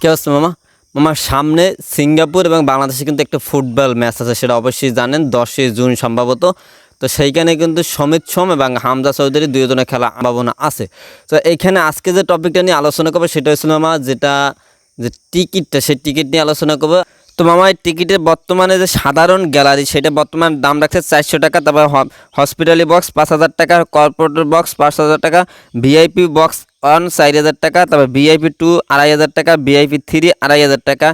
কে অবস্থা, মামা? মামা, সামনে সিঙ্গাপুর এবং বাংলাদেশে কিন্তু একটা ফুটবল ম্যাচ আছে, সেটা অবশ্যই জানেন, দশই জুন সম্ভবত। তো সেইখানে কিন্তু সমিত সোম এবং হামজা চৌধুরী দুজনের খেলা সম্ভাবনা আছে। তো এইখানে আজকে যে টপিকটা নিয়ে আলোচনা করব, সেটা হচ্ছে, মামা, যেটা, যে টিকিটটা, সেই টিকিট নিয়ে আলোচনা করব। তো মামা, এই টিকিটের বর্তমানে যে সাধারণ গ্যালারি সেটা বর্তমান দাম রাখছে চারশো টাকা, তারপর হসপিটালি বক্স পাঁচ হাজার টাকা কর্পোরেটর বক্স পাঁচ হাজার টাকা ভিআইপি বক্স ওয়ান চার হাজার টাকা, তারপর ভিআইপি টু আড়াই হাজার টাকা ভিআইপি থ্রি আড়াই হাজার টাকা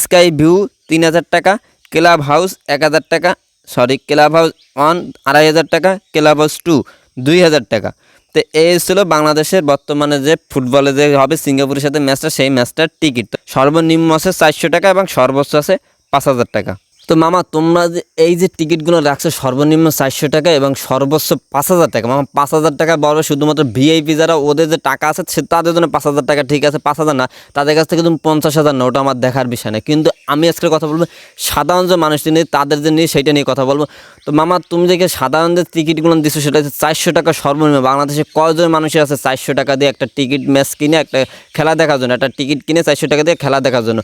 স্কাই ভিউ তিন হাজার টাকা ক্লাব হাউস এক হাজার টাকা সরি ক্লাব হাউস ওয়ান আড়াই হাজার টাকা ক্লাব হাউস টু দুই হাজার টাকা। তো এই ছিল বাংলাদেশের বর্তমানে যে ফুটবলে যে হবে সিঙ্গাপুরের সাথে ম্যাচটা, সেই ম্যাচটার টিকিট। সর্বনিম্ন আছে চারশো টাকা এবং সর্বোচ্চ আছে পাঁচ হাজার টাকা। তো মামা, তোমরা যে এই যে টিকিটগুলো রাখছো সর্বনিম্ন চারশো টাকা এবং সর্বোচ্চ পাঁচ হাজার টাকা। মামা, পাঁচ হাজার টাকা বলবে শুধুমাত্র ভিআইপি যারা ওদের যে টাকা আছে, সে তাদের জন্য পাঁচ হাজার টাকা ঠিক আছে, পাঁচ হাজার না। তাদের কাছ থেকে তুমি পঞ্চাশ হাজার না ওটা আমার দেখার বিষয় না। কিন্তু আমি আজকে কথা বলব সাধারণ যে মানুষটি নিয়ে, তাদের যে নিয়ে সেইটা নিয়ে কথা বলব। তো মামা, তুমি যে সাধারণ যে টিকিটগুলো দিচ্ছ সেটা হচ্ছে চারশো টাকা সর্বনিম্ন। বাংলাদেশে কয়জন মানুষের আছে চারশো টাকা দিয়ে একটা টিকিট ম্যাচ কিনে, একটা খেলা দেখার জন্য, একটা টিকিট কিনে চারশো টাকা দিয়ে খেলা দেখার জন্য?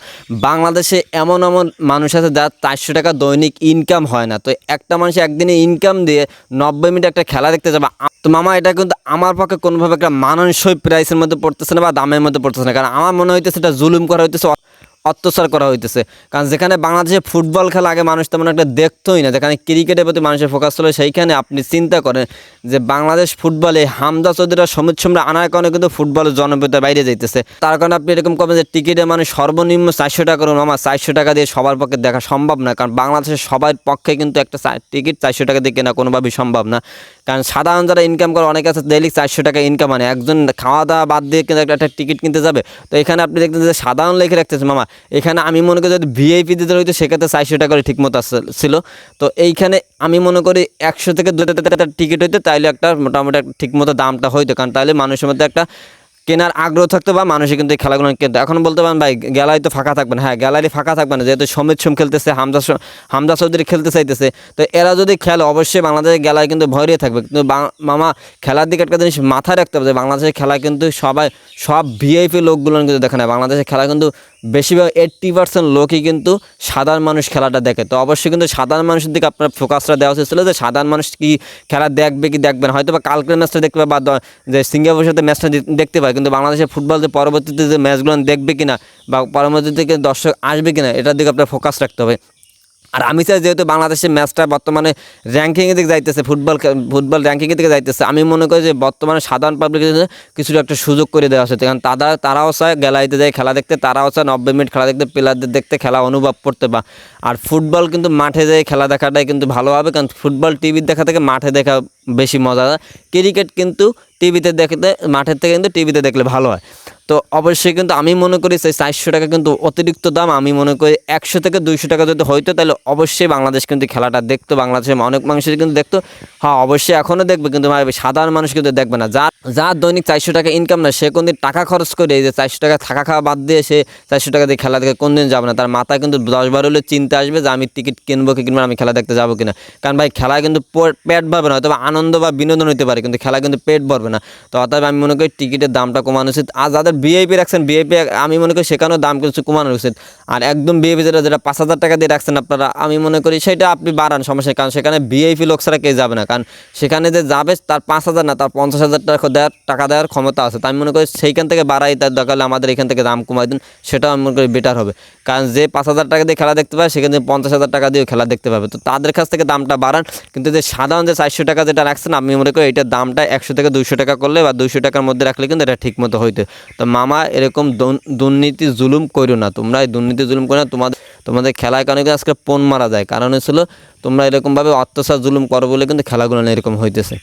বাংলাদেশে এমন এমন মানুষ আছে যার চারশো টাকা দৈনিক ইনকাম হয় না। তো একটা মানুষ একদিনে ইনকাম দিয়ে নব্বই মিনিট একটা খেলা দেখতে যাবে তো মামা এটা কিন্তু আমার পক্ষে কোনোভাবে একটা মানানসই প্রাইসের মধ্যে পড়তেছে না বা দামের মধ্যে পড়তেছে না। কারণ আমার মনে হইতেছে এটা জুলুম করা হইতেছে। অত্যাচার করা হইতেছে। কারণ যেখানে বাংলাদেশে ফুটবল খেলা আগে মানুষ তেমন একটা দেখতোই না, যেখানে ক্রিকেটের প্রতি মানুষের ফোকাস ছিল সেইখানে আপনি চিন্তা করেন যে বাংলাদেশ ফুটবলে হামদা চৌধুরী আর সমিত সোমরা আনার কারণে কিন্তু ফুটবলের জনপ্রিয়তা বাইরে যাইতেছে। তার কারণে আপনি এরকম করবেন যে টিকিটের মানে সর্বনিম্ন চারশো টাকা করুন আমার চারশো টাকা দিয়ে সবার পক্ষে দেখা সম্ভব না। কারণ বাংলাদেশের সবার পক্ষে কিন্তু একটা টিকিট চারশো টাকা দিয়ে কেনা কোনোভাবেই সম্ভব না। কারণ সাধারণ যারা ইনকাম করে, অনেকে আছে ডেলি চারশো টাকা ইনকাম মানে একজন খাওয়া দাওয়া বাদ দিয়ে কিন্তু একটা একটা টিকিট কিনতে যাবে। তো এখানে আপনি দেখতেন যে সাধারণ লেখে রাখতেছে, মামা এখানে আমি মনে করি যদি ভিআইপি দিতে হইতো, সেক্ষেত্রে চারশো টাকা করে ঠিক মতো ছিল। তো এইখানে আমি মনে করি একশো থেকে দু টিকিট হইতো তাইলে একটা মোটামুটি একটা ঠিক মতো দামটা হইতো, কারণ তাহলে মানুষের মধ্যে একটা কেনার আগ্রহ থাকতো বা মানুষে কিন্তু এই খেলাগুলো কিনতো। এখন বলতে পারেন ভাই, গ্যালারি তো ফাঁকা থাকবে না। হ্যাঁ গ্যালারি ফাঁকা থাকবে না, যেহেতু সমিত সোম খেলতেছে হামদা স- হামদা চৌধুরী খেলতে চাইতেছে। তো এরা যদি খেলে, অবশ্যই বাংলাদেশের গ্যালারি কিন্তু ভরিয়ে থাকবে। কিন্তু মামা, খেলার দিকে একটা জিনিস মাথায় রাখতে হবে যে, বাংলাদেশের খেলা কিন্তু সবাই সব ভিআইপি লোকগুলো কিন্তু দেখে না বাংলাদেশের খেলা কিন্তু বেশিরভাগ এইট্টি পার্সেন্ট লোকই কিন্তু সাধারণ মানুষ খেলাটা দেখে। তো অবশ্যই কিন্তু সাধারণ মানুষের দিকে আপনার ফোকাসটা দেওয়া উচিত ছিল যে সাধারণ মানুষ কি খেলা দেখবে কি দেখবে না। হয়তো বা কালকের ম্যাচটা দেখতে পাবে বা যে সিঙ্গাপুরের সাথে ম্যাচটা দেখতে পায়, কিন্তু বাংলাদেশের ফুটবল যে পরবর্তীতে যে ম্যাচগুলো দেখবে কিনা বা পরবর্তীতে দর্শক আসবে কিনা, এটার দিকে আপনার ফোকাস রাখতে হবে। আর আমি চাই যেহেতু বাংলাদেশের ম্যাচটা বর্তমানে র্যাঙ্কিংয়ের দিকে যাইতেছে ফুটবল ফুটবল র্যাঙ্কিংয়ের দিকে যাইতেছে, আমি মনে করি যে বর্তমানে সাধারণ পাবলিকের জন্য কিছুটা একটা সুযোগ করে দেওয়া হচ্ছে কারণ তারা তারাও চায় গ্যালারিতে যায় খেলা দেখতে, তারাও চায় নব্বই মিনিট খেলা দেখতে প্লেয়ারদের দেখতে খেলা অনুভব করতে বা আর ফুটবল কিন্তু মাঠে যেয়ে খেলা দেখাটাই কিন্তু ভালো হবে, কারণ ফুটবল টিভির দেখা থেকে মাঠে দেখা বেশি মজা ক্রিকেট কিন্তু টিভিতে দেখতে মাঠের থেকে কিন্তু টিভিতে দেখলে ভালো হয়। তো অবশ্যই কিন্তু আমি মনে করি সেই চারশো টাকা কিন্তু অতিরিক্ত দাম। আমি মনে করি একশো থেকে দুইশো টাকা যদি হইতো, তাহলে অবশ্যই বাংলাদেশ কিন্তু খেলাটা দেখতো। বাংলাদেশের অনেক মানুষের কিন্তু দেখতো। হ্যাঁ অবশ্যই এখনও দেখবে, কিন্তু সাধারণ মানুষ কিন্তু দেখবে না। যার যার দৈনিক চারশো টাকা ইনকাম না সে কোন দিন টাকা খরচ করে যে চারশো টাকা থাকা খাওয়া বাদ দিয়ে সে চারশো টাকা দিয়ে খেলা দেখে কোন দিন যাবে না। তার মাথায় কিন্তু দশ বার হলে চিন্তা আসবে যে আমি টিকিট কিনবো কি কিনবো আমি খেলা দেখতে যাব কিনা। কারণ ভাই, খেলা কিন্তু পেট ভরবে না হয়তো বা আনন্দ বা বিনোদন হতে পারে, কিন্তু খেলা কিন্তু পেট ভরবে না। তো অতএব আমি মনে করি টিকিটের দামটা কমানো উচিত। আর যাদের ভিআইপি রাখছেন ভিআইপি আমি মনে করি সেখানেও দাম কিছু কমানো উচিত। আর একদম ভিআইপি যেটা যেটা পাঁচ হাজার টাকা দিয়ে রাখছেন আপনারা, আমি মনে করি সেটা আপনি বাড়ান, সমস্যা কারণ সেখানে ভিআইপি লোক ছাড়া কে যাবে না। কারণ সেখানে যে যাবে তার পাঁচ হাজার না, তার পঞ্চাশ হাজার টাকা দেওয়ার টাকা দেওয়ার ক্ষমতা আছে। তাই আমি মনে করি সেইখান থেকে বাড়াই, তার দরকার হলে আমাদের এখান থেকে দাম কমাই দিন, সেটাও আমি মনে করি বেটার হবে। কারণ যে পাঁচ হাজার টাকা দিয়ে খেলা দেখতে পায় সেখানে পঞ্চাশ হাজার টাকা দিয়েও খেলা দেখতে পাবে। তো তাদের কাছ থেকে দামটা বাড়ান, কিন্তু যে সাধারণ যে চারশো টাকা যেটা রাখছেন, আমি মনে করি এটার দামটা একশো থেকে দুইশো টাকা করলে বা দুইশো টাকার মধ্যে রাখলে কিন্তু এটা ঠিক মতো হইতো। তো মামা এরকম দুর্নীতি জুলুম করো না, তোমরা এই দুর্নীতি জুলুম করো না, তোমাদের তোমাদের খেলার কারণে কিন্তু আজকে পণ মারা যায়। কারণ হচ্ছিল তোমরা এরকমভাবে অত্যাচার জুলুম করো বলে কিন্তু খেলাগুলো এরকম হইতেছে।